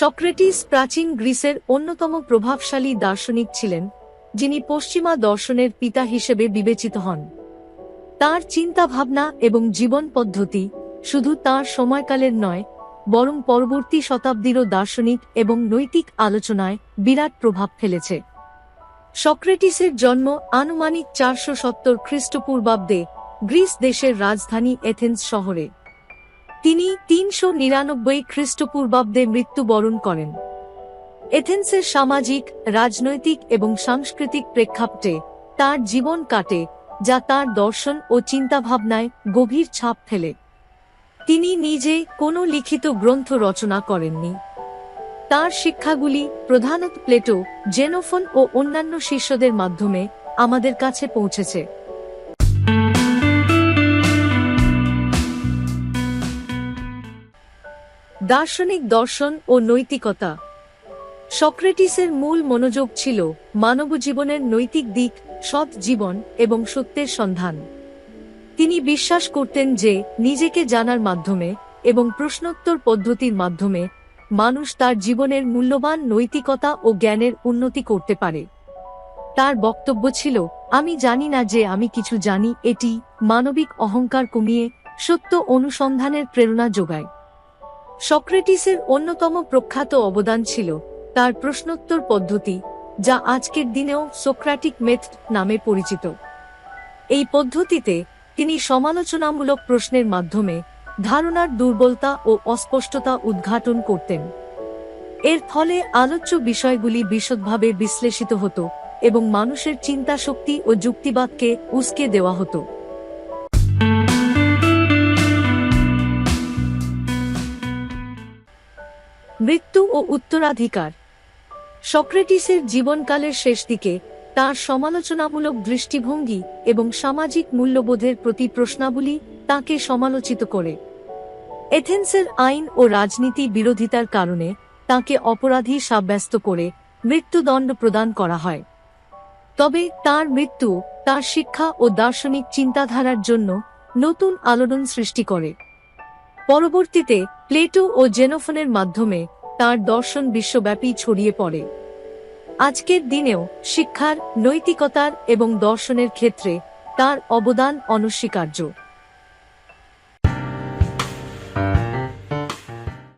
Socrates প্রাচীন গ্রিসের অন্যতম প্রভাবশালী দার্শনিক ছিলেন, যিনি পশ্চিমা দর্শনের পিতা হিসেবে বিবেচিত হন। তার চিন্তাভাবনা এবং জীবন পদ্ধতি শুধু তার সময়কালের নয়, বরং পরবর্তী শতাব্দীরও দার্শনিক এবং নৈতিক আলোচনায় বিরাট প্রভাব ফেলেছে। সক্রেটিসের জন্ম আনুমানিক চারশো সত্তর খ্রিস্টপূর্বাব্দে গ্রিস দেশের রাজধানী এথেন্স শহরে। তিনি তিনশো নিরানব্বই খ্রিস্টপূর্বাব্দে মৃত্যুবরণ করেন। এথেন্সের সামাজিক, রাজনৈতিক এবং সাংস্কৃতিক প্রেক্ষাপটে তার জীবন কাটে, যা তার দর্শন ও চিন্তাভাবনায় গভীর ছাপ ফেলে। তিনি নিজে কোনো লিখিত গ্রন্থ রচনা করেননি। তার শিক্ষাগুলি প্রধানত প্লেটো, জেনোফোন ও অন্যান্য শিষ্যদের মাধ্যমে আমাদের কাছে পৌঁছেছে। দার্শনিক দর্শন ও নৈতিকতা। সক্রেটিসের মূল মনোযোগ ছিল মানব জীবনের নৈতিক দিক, সৎ জীবন এবং সত্যের সন্ধান। তিনি বিশ্বাস করতেন যে, নিজেকে জানার মাধ্যমে এবং প্রশ্নোত্তর পদ্ধতির মাধ্যমে মানুষ তার জীবনের মূল্যবান নৈতিকতা ও জ্ঞানের উন্নতি করতে পারে। তার বক্তব্য ছিল, আমি জানি না যে আমি কিছু জানি, এটি মানবিক অহংকার কমিয়ে সত্য অনুসন্ধানের প্রেরণা যোগায়। সক্রেটিসের অন্যতম প্রখ্যাত অবদান ছিল তার প্রশ্নোত্তর পদ্ধতি, যা আজকের দিনেও সোক্রাটিক মেথড নামে পরিচিত। এই পদ্ধতিতে তিনি সমালোচনামূলক প্রশ্নের মাধ্যমে ধারণার দুর্বলতা ও অস্পষ্টতা উদ্ঘাটন করতেন। এর ফলে আলোচ্য বিষয়গুলি বিশদভাবে বিশ্লেষিত হতো এবং মানুষের চিন্তাশক্তি ও যুক্তিবাদকে উস্কে দেওয়া হতো। মৃত্যু ও উত্তরাধিকার। সক্রেটিসের জীবনকালের শেষ দিকে তার সমালোচনামূলক দৃষ্টিভঙ্গি এবং সামাজিক মূল্যবোধের প্রতি প্রশ্নাবলী তাকে সমালোচিত করে। এথেন্সের আইন ও রাজনীতি বিরোধিতার কারণে তাকে অপরাধী সাব্যস্ত করে মৃত্যুদণ্ড প্রদান করা হয়। তবে তার মৃত্যু তার শিক্ষা ও দার্শনিক চিন্তাধারার জন্য নতুন আলোড়ন সৃষ্টি করে। পরবর্তীতে, প্লেটো ও জেনোফোনের মাধ্যমে তার দর্শন বিশ্বব্যাপী ছড়িয়ে পড়ে। আজকের দিনেও শিক্ষার, নৈতিকতার এবং দর্শনের ক্ষেত্রে তার অবদান অনস্বীকার্য।